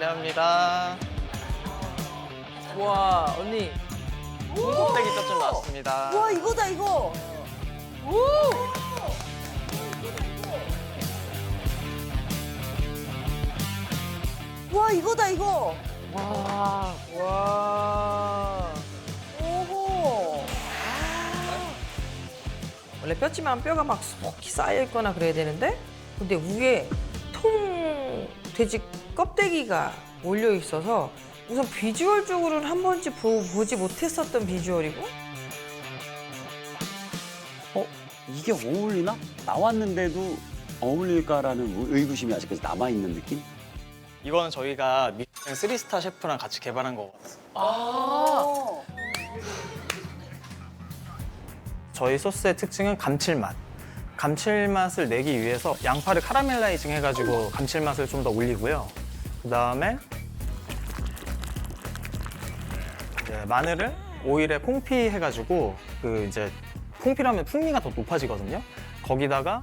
실례합니다. 와 언니 껍데기 뼈좀 나왔습니다. 와 이거다 이거. 와 이거다 이거. 와 와. 오호. 원래 뼈지만 뼈가 막 속히 쌓여 있거나 그래야 되는데 근데 위에 통 돼지 껍데기가 올려 있어서 우선 비주얼적으로는 한 번쯤 보, 보지 못했었던 비주얼이고 어? 이게 어울리나? 나왔는데도 어울릴까라는 의구심이 아직까지 남아있는 느낌? 이거는 저희가 미슐랭 3스타 셰프랑 같이 개발한 거거든요. 어. 저희 소스의 특징은 감칠맛. 감칠맛을 내기 위해서 양파를 카라멜라이징 해가지고 감칠맛을 좀 더 올리고요. 그 다음에 마늘을 오일에 콩피 해가지고 그 이제 콩피라면 풍미가 더 높아지거든요. 거기다가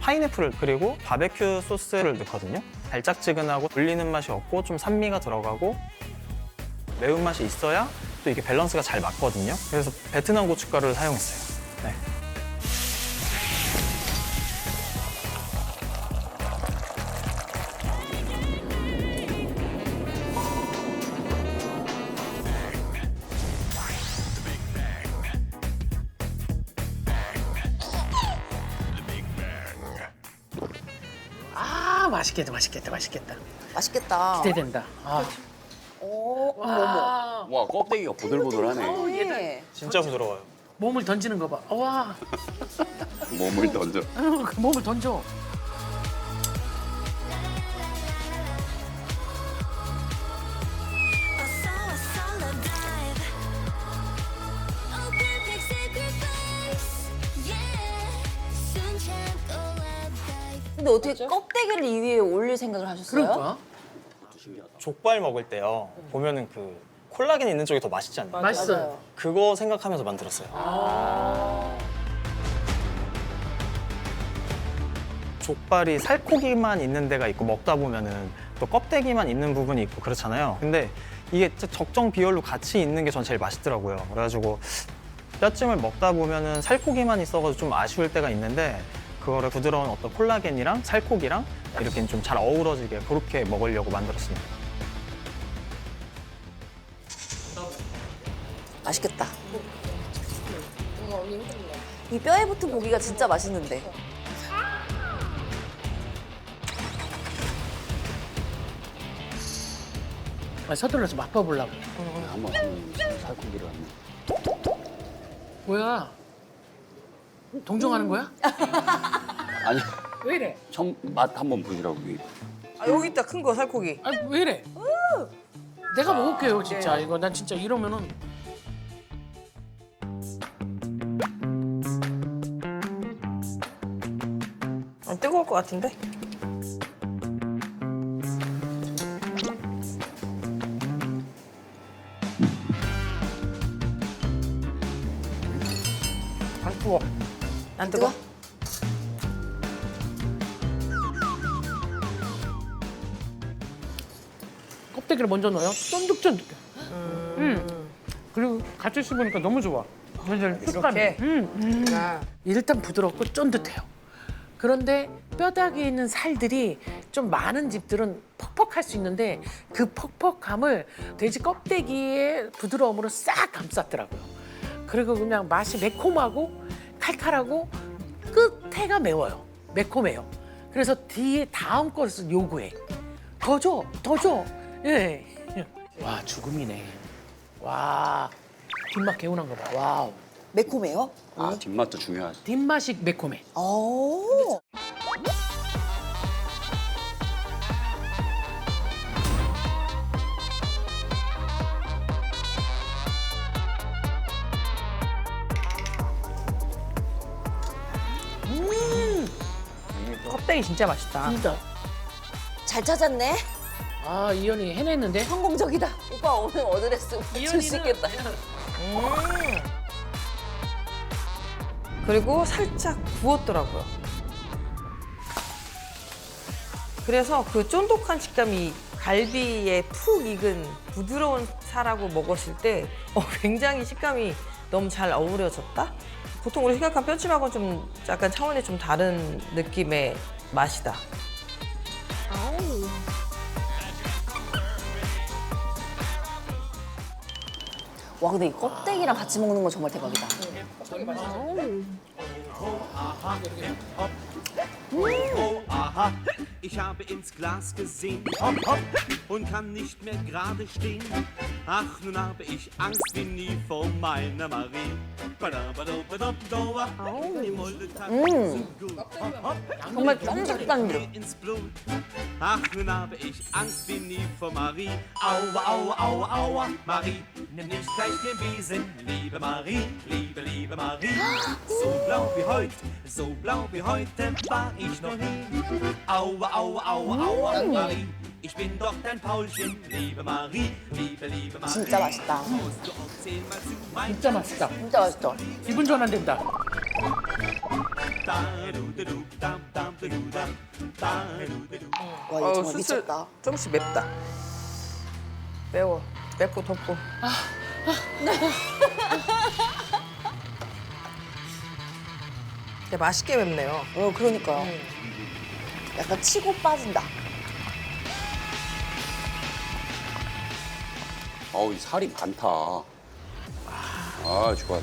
파인애플을 그리고 바베큐 소스를 넣거든요. 달짝지근하고 불리는 맛이 없고 좀 산미가 들어가고 매운맛이 있어야 또 이게 밸런스가 잘 맞거든요. 그래서 베트남 고춧가루를 사용했어요. 네. 맛있겠다 맛있겠다 맛있겠다. 맛있겠다. 기대된다. 아, 오. 와, 와 껍데기가 보들보들하네. 네. 진짜 부드러워요. 몸을 던지는 거 봐 와. 몸을 던져. 그 몸을 던져 근데 어떻게 껍데기를 이 위에 올릴 생각을 하셨어요? 그러니까 족발 먹을 때요. 보면은 그 콜라겐 있는 쪽이 더 맛있지 않나요? 맛있어요 그거 생각하면서 만들었어요. 족발이 살코기만 있는 데가 있고 먹다 보면은 또 껍데기만 있는 부분이 있고 그렇잖아요. 근데 이게 진짜 적정 비율로 같이 있는 게 전 제일 맛있더라고요. 그래가지고 뼈찜을 먹다 보면은 살코기만 있어가지고 좀 아쉬울 때가 있는데 그거를 부드러운 어떤 콜라겐이랑 살코기랑 이렇게 좀 잘 어우러지게 그렇게 먹으려고 만들었습니다. 맛있겠다. 이 뼈에 붙은 고기가 진짜 맛있는데. 아, 서둘러서 맛봐보려고 한번 한번 살코기를 한번 뭐야 동정하는 거야? 아니 왜 이래? 처음 맛 한번 보시라고 아, 여기 있다 큰 거 살코기. 아, 왜 이래? 내가 먹을게요 진짜. 이거 난 진짜 이러면은. 아, 뜨거울 것 같은데 뜨거? 껍데기를 먼저 넣어요 쫀득쫀득해 음. 그리고 같이 씹으니까 너무 좋아 사실 식감이 이렇게? 음. 아. 일단 부드럽고 쫀득해요. 그런데 뼈다귀에 있는 살들이 좀 많은 집들은 퍽퍽할 수 있는데 그 퍽퍽함을 돼지 껍데기의 부드러움으로 싹 감쌌더라고요. 그리고 그냥 맛이 매콤하고 칼칼하고 끝에가 매워요. 매콤해요. 그래서 뒤에 다음 것을 요구해. 더 줘, 더 줘. 예. 와 죽음이네. 와 뒷맛 개운한 거 봐. 와우. 매콤해요? 아 뒷맛도 중요하지 뒷맛이 매콤해. 오. 진짜 맛있다 진짜. 잘 찾았네. 아 이현이 해냈는데. 성공적이다. 오빠 오늘 어드레스 맞출 수 있겠다. 그리고 살짝 구웠더라고요. 그래서 그 쫀득한 식감이 갈비에 푹 익은 부드러운 살하고 먹었을 때 어, 굉장히 식감이 너무 잘 어우러졌다? 보통 우리 생각한 뼈찜하고는 좀 약간 차원이 좀 다른 느낌의 맛이다. 와 근데 이 껍데기랑 같이 먹는 건 정말 대박이다. Oh, aha, ich habe ins Glas gesehen hopp, hopp, und kann nicht mehr gerade stehen. Ach, nun habe ich Angst wie nie vor meiner Marie. Badabadobadobdoa, Die Moldetaten sind gut. Hopp, hopp, 정말 쫀득단데. mir ins Blut. Ach, nun habe ich Angst wie nie vor Marie. Aua, aua, aua, aua, Marie, nimm nicht gleich den Besen. Liebe Marie, liebe, liebe Marie. So blau wie heute, so blau wie heute war ich noch nie. Aua, aua, aua, aua, Marie. Ich bin doch dein Paulchen, liebe Marie, liebe, liebe Marie. 진짜 맛있다. Musst du auch zehnmal zu mein 진짜 맛있다. 진짜 맛있죠? 기분 전환된다. Dam-dam-du-du-dam, da-du-du-du. 와 이거 정말 미쳤다. 조금씩 맵다. 매워. 맵고 덥고. 근데 맛있게 맵네요. 어 그러니까요. 약간 치고 빠진다. 어우 이 살이 많다. 아 좋아요.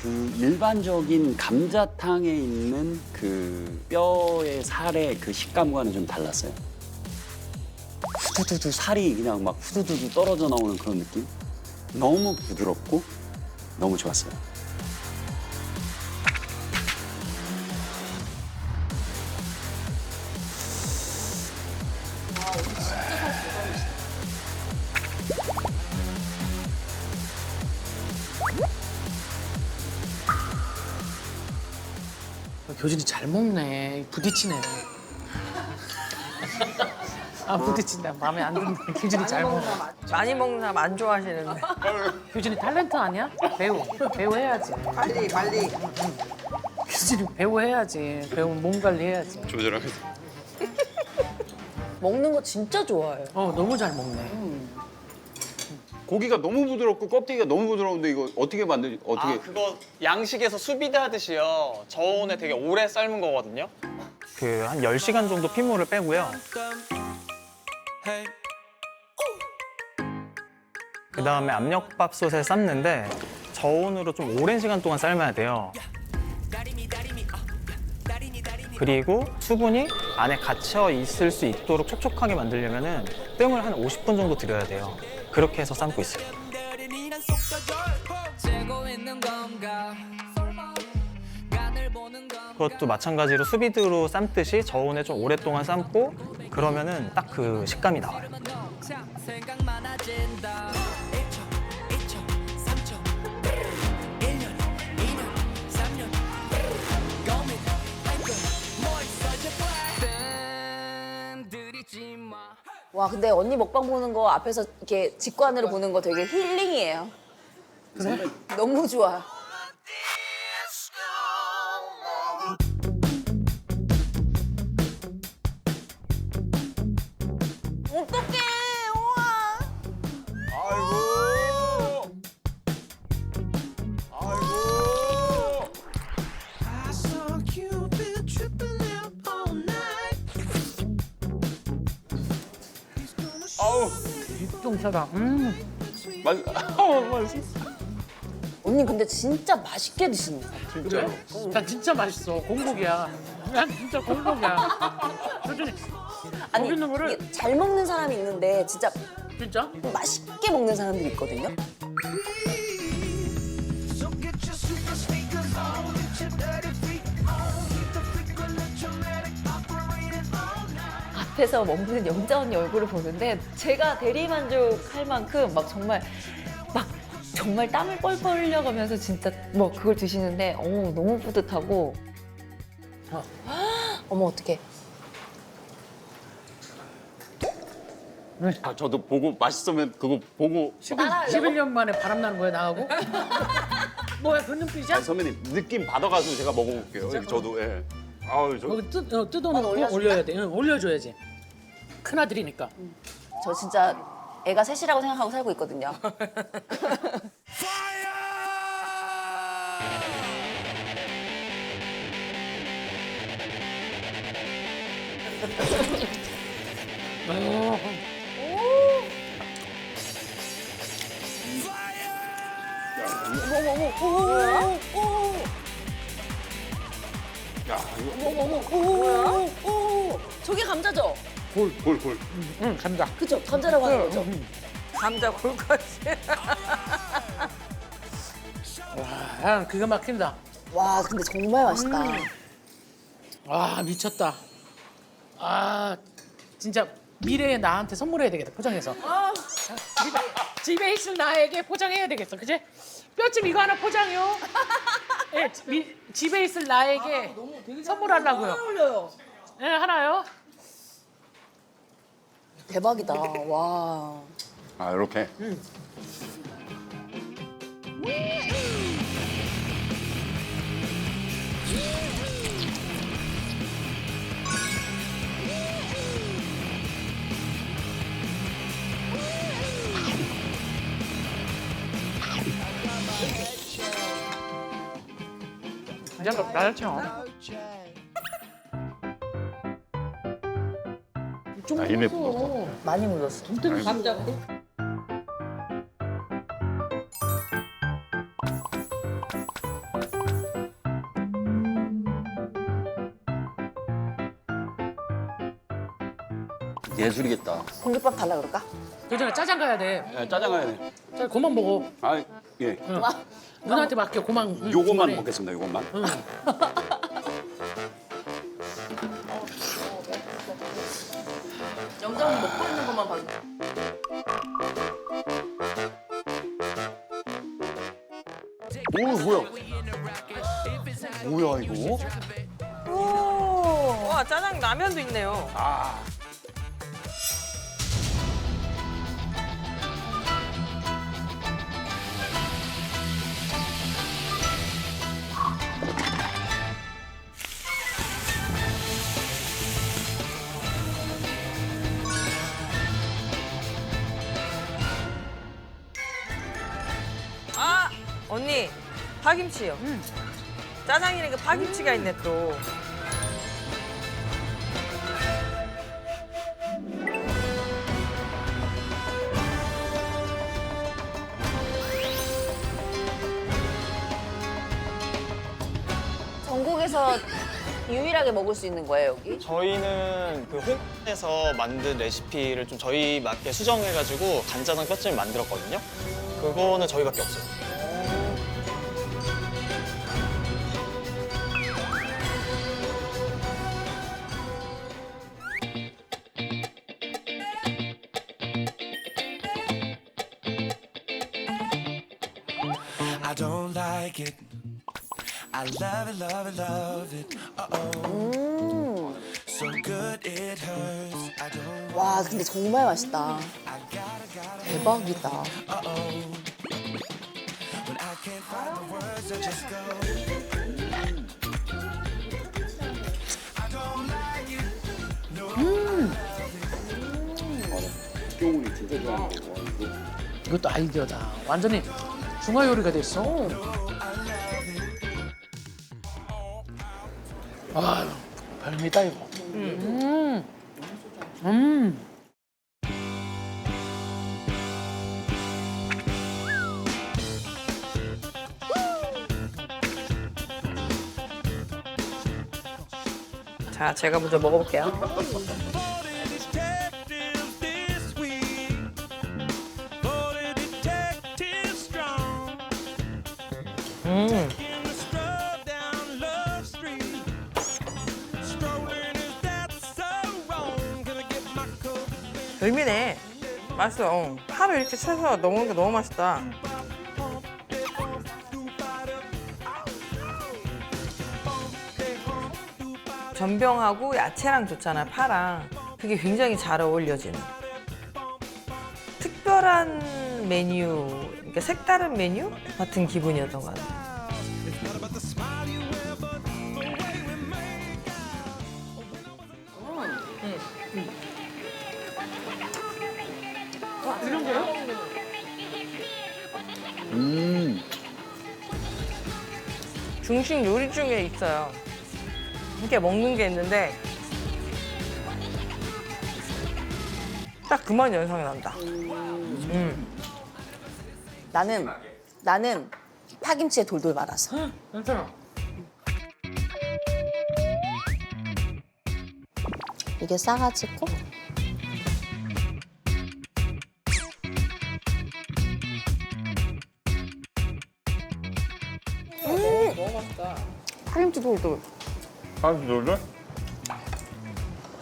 그 일반적인 감자탕에 있는 그 뼈의 살의 그 식감과는 좀 달랐어요. 후두두두 살이 그냥 막 후두두두 떨어져 나오는 그런 느낌? 너무 부드럽고 너무 좋았어요. 교진이 잘 먹네. 부딪히네. 아 부딪힌다. 마음에 안 든다. 교진이 잘 먹네. 많이 먹는 사람 안 좋아하시는데. 교진이 탤런트 아니야? 배우. 배우 해야지. 빨리 빨리. 교진이 배우 해야지. 배우 몸 관리 해야지. 조절하게. 먹는 거 진짜 좋아해요. 어 너무 잘 먹네. 고기가 너무 부드럽고 껍데기가 너무 부드러운데 이거 어떻게 만들 어떻게 아 그거 양식에서 수비드 하듯이요. 저온에 되게 오래 삶은 거거든요. 그 한 10시간 정도 핏물을 빼고요. 그 다음에 압력밥솥에 삶는데 저온으로 좀 오랜 시간 동안 삶아야 돼요. 그리고 수분이 안에 갇혀 있을 수 있도록 촉촉하게 만들려면 은 뜸을 한 50분 정도 들여야 돼요. 그렇게 해서 삶고 있어요. 그것도 마찬가지로 수비드로 삶듯이 저온에 좀 오랫동안 삶고 그러면은 딱 그 식감이 나와요. 와 근데 언니 먹방 보는 거 앞에서 이렇게 직관으로 보는 거 되게 힐링이에요. 그래? 너무 좋아. 육동사다. 음. 맛 맛있어 언니 근데 진짜 맛있게 드시네. 진짜 난 진짜 맛있어. 공복이야. 난 진짜 공복이야. 교진이 아니 거를- 이게 잘 먹는 사람이 있는데 진짜 진짜? 맛있게 먹는 사람들이 있거든요. 앞에서 먹는 영자 언니 얼굴을 보는데 제가 대리만족할 만큼 막 정말 막 정말 땀을 뻘뻘 흘려가면서 진짜 뭐 그걸 드시는데 어머 너무 뿌듯하고 어. 헉, 어. 어머 어떡해 아, 저도 보고 맛있으면 그거 보고 11 년 만에 바람 나는 거야 나하고? 뭐야 그 눈빛이야? 아, 선배님 느낌 받아가지고 제가 먹어볼게요. 여기 저도 예. 아우 저 거기 뜯, 어, 뜯어놓고 올려야 돼. 응, 올려줘야지. 큰 아들이니까. 저 진짜 애가 셋이라고 생각하고 살고 있거든요. 오, 저게 감자죠? 골 골. 응 감자. 그죠? 감자라고 하는 거죠? 감자 골까지. 아 기가 막힌다. 와, 근데 정말 맛있다. 와 미쳤다. 아 진짜 미래의 나한테 선물해야 되겠다 포장해서. 집에, 집에 있을 나에게 포장해야 되겠어, 그지? 뼈찜 이거 하나 포장요. 예, 미- 집에 있을 나에게 선물하려고요. 어울려요. 예, 하나요. 대박이다. 와. 아 이렇게. 그냥 나 였죠. 아, 입에 묻었어. 많이 묻었어. 예술이겠다. 공깃밥 달라 그럴까? 도전에 짜장 가야 돼. 예, 짜장 가야 돼. 자, 그만 먹어. 아 예. 누나한테 맡겨, 고만. 응, 요것만 중간에. 먹겠습니다. 요것만. 영 뭐야 이거? 오, 와 짜장 라면도 있네요. 아 언니 파김치요. 짜장이니까 파김치가 있네 또. 전국에서 유일하게 먹을 수 있는 거예요, 여기? 저희는 그 홍에서 만든 레시피를 좀 저희 맞게 수정해가지고 간짜장 뼈찜을 만들었거든요. 그거는 저희밖에 없어요. It, love it, love it. Uh oh. So good it hurts. I don't. 와, 근데 정말 맛있다. 대박이다. Uh oh. When I can't find the words, I just go. 경훈이 진짜 좋아하는 거. 와, 이거. 이것도 아이디어다. 완전히 중화 요리가 됐어. 아, 별미다 이거. 음. 음. 자 제가 먼저 먹어볼게요. 맛있어. 어. 파를 이렇게 채서 넣은 게 너무 맛있다. 전병하고 야채랑 좋잖아요. 파랑. 그게 굉장히 잘 어울려지는. 특별한 메뉴, 그러니까 색다른 메뉴 같은 기분이었던 것 같아요. 중식 요리 중에 있어요. 이렇게 먹는 게 있는데 딱 그만 연상이 난다. 음. 나는 나는 파김치에 돌돌 말아서. 괜찮아. 이게 싸가지고 파김치 돌돌 파김치 돌돌?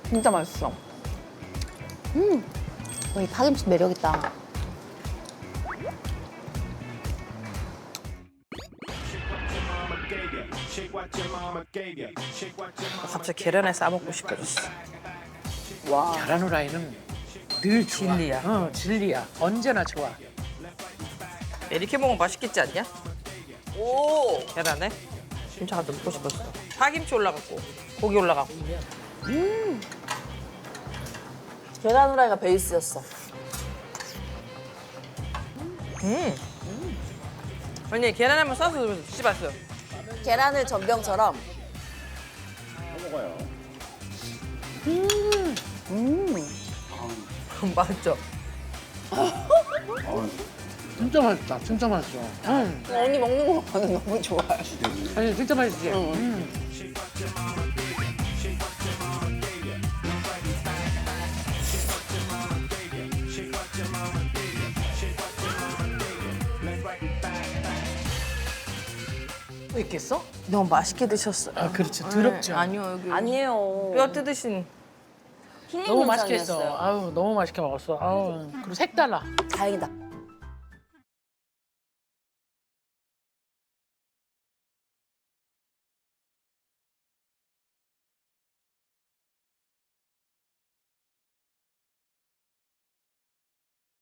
진짜 맛있어. 음, 어, 이 파김치 매력 있다. 갑자기 계란에 싸먹고 싶어졌어. 계란 후라이는 늘 좋아. 진리야. 어, 진리야. 언제나 좋아. 이렇게 먹으면 맛있겠지 않냐? 오! 계란에 김치 가득 넣고 싶었어. 파김치 올라갔고 고기 올라갔고. 계란 후라이가 베이스였어. 음. 언니 계란 한번 싸서 씹었어. 계란을 전병처럼. 맛있죠? 진짜 맛있다. 진짜 맛있어. 응. 언니 먹는 거 보면 너무 좋아요. 아니 진짜 맛있지. 음. 또 있겠어? 너무 맛있게 드셨어요. 아 그렇죠. 더럽죠. 아니요 여기 아니에요. 뼈 뜯으신 너무 맛있게 했어. 아우 너무 맛있게 먹었어. 아우 그리고 색달라. 다행이다.